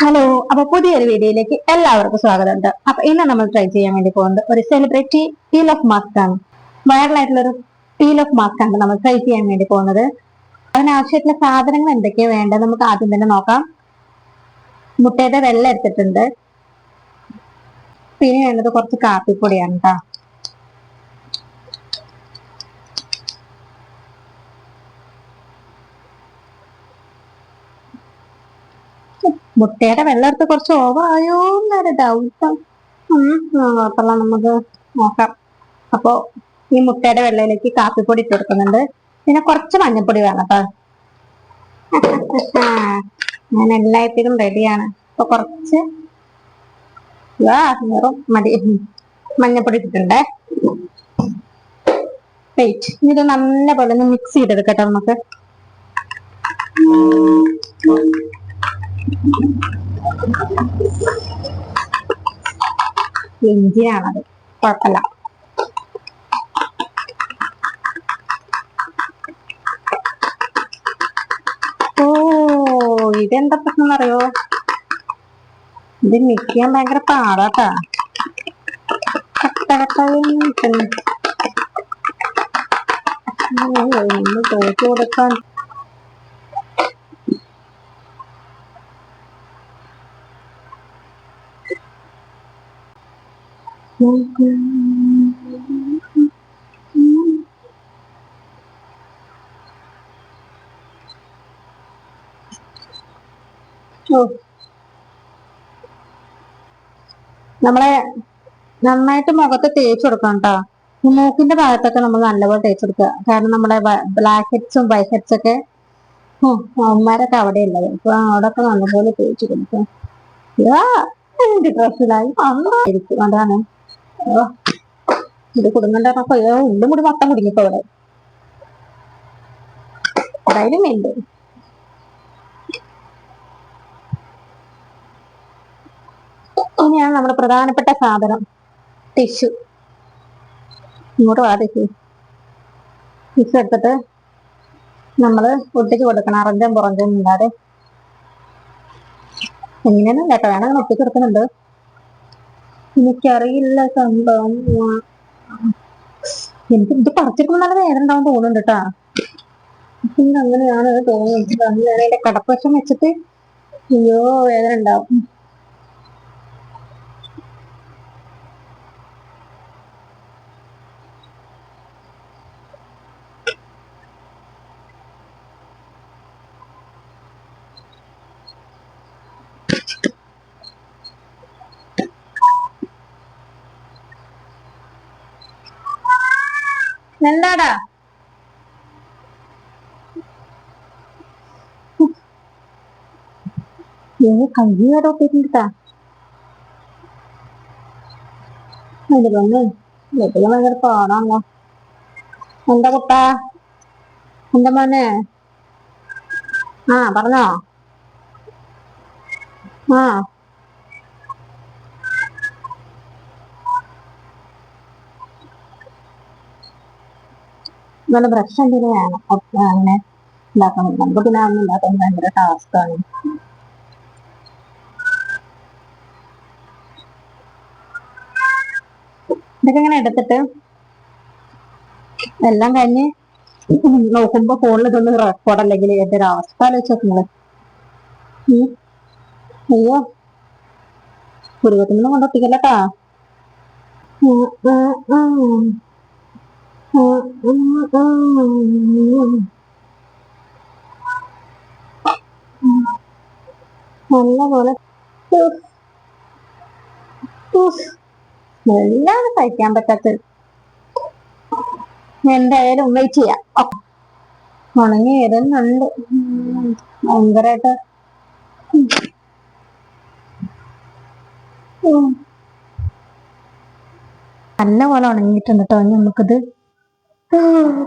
Hello അപ്പൊ പുതിയൊരു വീഡിയോയിലേക്ക് എല്ലാവർക്കും സ്വാഗതമുണ്ട്. അപ്പൊ ഇന്ന് നമ്മൾ ട്രൈ ചെയ്യാൻ വേണ്ടി പോകുന്നത് ഒരു സെലിബ്രിറ്റി പീൽ ഓഫ് മാസ്ക് ആണ് വൈറലായിട്ടുള്ള ഒരു പീൽ ഓഫ് മാസ്ക് ആണ് നമ്മൾ ട്രൈ ചെയ്യാൻ വേണ്ടി പോകുന്നത്. അതിനാവശ്യമായിട്ടുള്ള സാധനങ്ങൾ എന്തൊക്കെയാ വേണ്ടത് നമുക്ക് ആദ്യം തന്നെ നോക്കാം. മുട്ടയുടെ വെള്ളം എടുത്തിട്ടുണ്ട്. പിന്നെ വേണ്ടത് കുറച്ച് കാപ്പിപ്പൊടിയാണ് കേട്ടോ മുട്ടയുടെ വെള്ളം എടുത്ത് കുറച്ച് ഓവർ ആയോ എന്നൊരു ഡൗട്ട് കുഴപ്പമില്ല നമുക്ക് നോക്കാം. അപ്പോ ഈ മുട്ടയുടെ വെള്ളയിലേക്ക് കാപ്പിപ്പൊടി ഇട്ട് കൊടുക്കുന്നുണ്ട്. പിന്നെ കുറച്ച് മഞ്ഞപ്പൊടി വേണം കേട്ടോ. ഞാൻ എല്ലാത്തിനും റെഡിയാണ്. അപ്പൊ കുറച്ച് വെറും മതി. മഞ്ഞപ്പൊടി ഇട്ടിട്ടുണ്ടേ. വെയിറ്റ് ഇത് നല്ലപോലെ ഒന്ന് മിക്സ് ചെയ്തെടുക്കട്ടെ നമുക്ക്. ഇഞ്ചിയാണത് കുഴപ്പമില്ല. ഇതെന്താ പ്രശ്നം അറിയോ ഇത് നിൽക്കാൻ ഭയങ്കര പാടാട്ടാ. തോച്ചു കൊടുക്കാൻ ഓ. നമ്മളെ നന്നായിട്ട് മുഖത്ത് തേച്ച് കൊടുക്കണം കേട്ടോ. മൂക്കിന്റെ ഭാഗത്തൊക്കെ നമ്മൾ നല്ലപോലെ തേച്ച് കൊടുക്കുക. കാരണം നമ്മുടെ ബ്ലാക്ക് ഹെഡ്സും വൈറ്റ് ഹെഡ്സ് ഒക്കെ അവന്മാരൊക്കെ അവിടെ ഉള്ളത് അപ്പൊ അവിടെയൊക്കെ നല്ലപോലെ തേച്ച് കൊടുക്കുക. ഡ്രസ്സിലായി അതാണ്. ഇത് കുടുങ്ങണ്ടപ്പോ ഉള്ളും കൂടി മൊത്തം കുടുങ്ങിപ്പോ അവിടെ എന്തായാലും ഉണ്ട് ഇനിയാണ് നമ്മുടെ പ്രധാനപ്പെട്ട സാധനം. ടിഷ്യൂ. ഇങ്ങോട്ട് വാ ടിഷ്യൂ. ടിഷ്യൂ എടുത്തിട്ട് നമ്മൾ ഒട്ടിച്ച് കൊടുക്കണം. അറഞ്ചം പുറഞ്ചും ഇല്ലാതെ. എങ്ങനെയൊന്നും കേട്ടോ. വേണമെങ്കിൽ ഒട്ടിച്ച് കൊടുക്കുന്നുണ്ട്. എനിക്കറിയില്ല സംഭവം. എനിക്ക് ഇത് പറിച്ചെടുക്കുമ്പോൾ നല്ല വേദന ഉണ്ടാവും തോന്നുന്നുണ്ട് കേട്ടാ അങ്ങനെയാണ് തോന്നുന്നത്. ഞാൻ അതിന്റെ കടപ്പശം വെച്ചിട്ട് അയ്യോ വേദന ഉണ്ടാവും എന്താടാ? ഏ കയ്യ് വരെ ഒട്ടിട്ടുണ്ടാ അതിന്റെ പൊന്ന് വീട്ടിൽ ഭയങ്കര പാടാണല്ലോ. എന്താ കുട്ടാ? എന്താ മോനെ? ആ പറഞ്ഞോ. ആ. നല്ല ബ്രഷ് എന്തെങ്കിലും അങ്ങനെ ഉണ്ടാക്കണം. നമുക്ക് പിന്നെ അതൊന്നും ഉണ്ടാക്കാൻ ഭയങ്കര ടാസ്ക്കാണ് ഇതൊക്കെ ഇങ്ങനെ എടുത്തിട്ട്? എല്ലാം കഴിഞ്ഞ് നോക്കുമ്പോ ഫോണിൽ ഇതൊന്നും റെക്കോർഡ് അല്ലെങ്കിൽ എന്റെ ഒരു അവസ്ഥ ആലോചിച്ച് നോക്കുങ്ങൾ ഉം. അയ്യോ. പുരുവത്തിനൊന്നും കൊണ്ടൊട്ടിക്കല്ലട്ടാ ഉഫ്. പോലെ വല്ലാതെ സഹിക്കാൻ പറ്റാത്ത എന്തായാലും വെയിറ്റ് ചെയ്യാം. ഉണങ്ങി വരുന്നുണ്ട് ഭയങ്കരമായിട്ട്. നല്ല പോലെ ഉണങ്ങിയിട്ടുണ്ട് കേട്ടോ നമുക്കിത്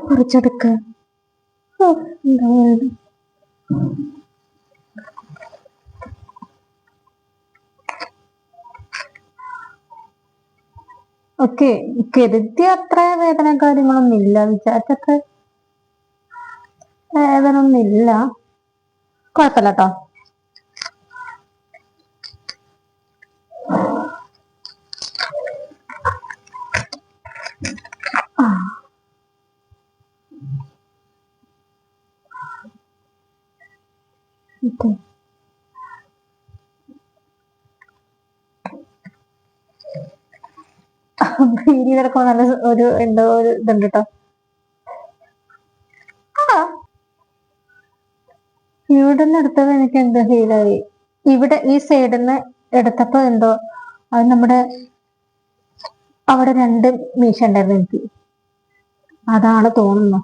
പറിച്ചെടുക്കാം. ഓക്കെ കരുതി അത്ര വേദന കാര്യങ്ങളൊന്നും ഇല്ല വിചാരിച്ചത്ര വേദന ഒന്നും ഇല്ല കുഴപ്പമില്ല കേട്ടോ Okay. വീതി കിടക്കുമ്പോ നല്ല ഒരു എന്തോ ഒരു ഇതുണ്ട് കേട്ടോ ഇവിടെ നിന്ന് എടുത്തത് എനിക്ക് എന്തോ ഫീലായി ഇവിടെ ഈ സൈഡിൽ നിന്ന് എടുത്തപ്പോ എന്തോ അത് നമ്മുടെ അവിടെ രണ്ട് മീശ ഉണ്ടായിരുന്നു എനിക്ക്. അതാണ് തോന്നുന്നു.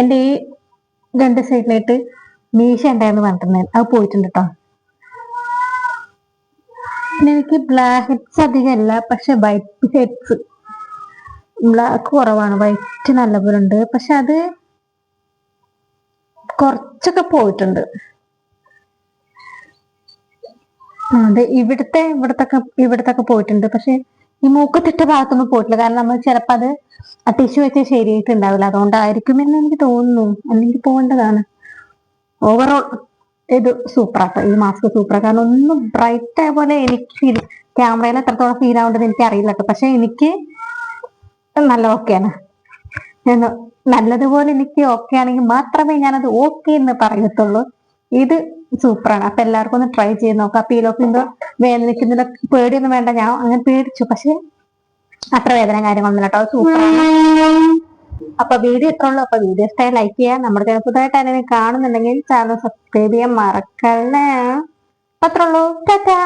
എന്റെ ഈ രണ്ട് സൈഡിലായിട്ട് മീശ ഉണ്ടായിരുന്നു പറഞ്ഞിട്ടുണ്ടായിരുന്നു അത് പോയിട്ടുണ്ട് കേട്ടോ എനിക്ക് ബ്ലാക്ക് ഹെഡ്സ് അധികമല്ല പക്ഷെ വൈറ്റ് ഹെഡ്സ് ബ്ലാക്ക് കുറവാണ്. വൈറ്റ് നല്ല പോലെ ഉണ്ട്. പക്ഷെ അത് കുറച്ചൊക്കെ പോയിട്ടുണ്ട്. അതെ ഇവിടുത്തെ ഇവിടത്തൊക്കെ ഇവിടത്തൊക്കെ പോയിട്ടുണ്ട്. പക്ഷെ ഈ മൂക്കത്തിട്ട ഭാഗത്തൊന്നും പോയിട്ടില്ല. കാരണം നമ്മൾ ചിലപ്പോൾ അത് ടിഷ്യൂ വെച്ച് ശരിയായിട്ടുണ്ടാവില്ല. അതുകൊണ്ടായിരിക്കുമെന്ന് എനിക്ക് തോന്നുന്നു. അല്ലെങ്കിൽ പോകേണ്ടതാണ്. ഓവറോൾ ഇത് സൂപ്പറാട്ടോ ഈ മാസ്ക് സൂപ്പറാ കാരണം ഒന്നും ബ്രൈറ്റ് ആയ പോലെ എനിക്ക് ഫീൽ ക്യാമറയിൽ എത്രത്തോളം ഫീൽ ആവേണ്ടത് എനിക്ക് അറിയില്ല കേട്ടോ. പക്ഷെ എനിക്ക് നല്ല ഓക്കെയാണ് നല്ലതുപോലെ എനിക്ക് ഓക്കെ ആണെങ്കിൽ മാത്രമേ ഞാനത് ഓക്കെ എന്ന് പറയത്തുള്ളൂ. ഇത് സൂപ്പറാണ് അപ്പൊ എല്ലാവർക്കും ഒന്ന് ട്രൈ ചെയ്ത് നോക്കാം. പീലോക്കിന്റെ വേദനിക്കുന്നതിന്റെ പേടിയൊന്നും വേണ്ട. ഞാൻ അങ്ങനെ പേടിച്ചു. പക്ഷെ അത്ര വേദന കാര്യങ്ങളൊന്നും കേട്ടോ. സൂപ്പർ അപ്പൊ വീഡിയോ ഇത്ര ഉള്ളു. അപ്പൊ വീഡിയോ ഇഷ്ടമായി ലൈക്ക് ചെയ്യാം. നമ്മുടെ ചാനൽ പുതുതായിട്ട് ആരെങ്കിലും കാണുന്നുണ്ടെങ്കിൽ ചാനൽ സബ്സ്ക്രൈബ് ചെയ്യാൻ മറക്കല്ലേ. അപ്പൊ അത്രേ ഉള്ളൂ. ടാറ്റാ.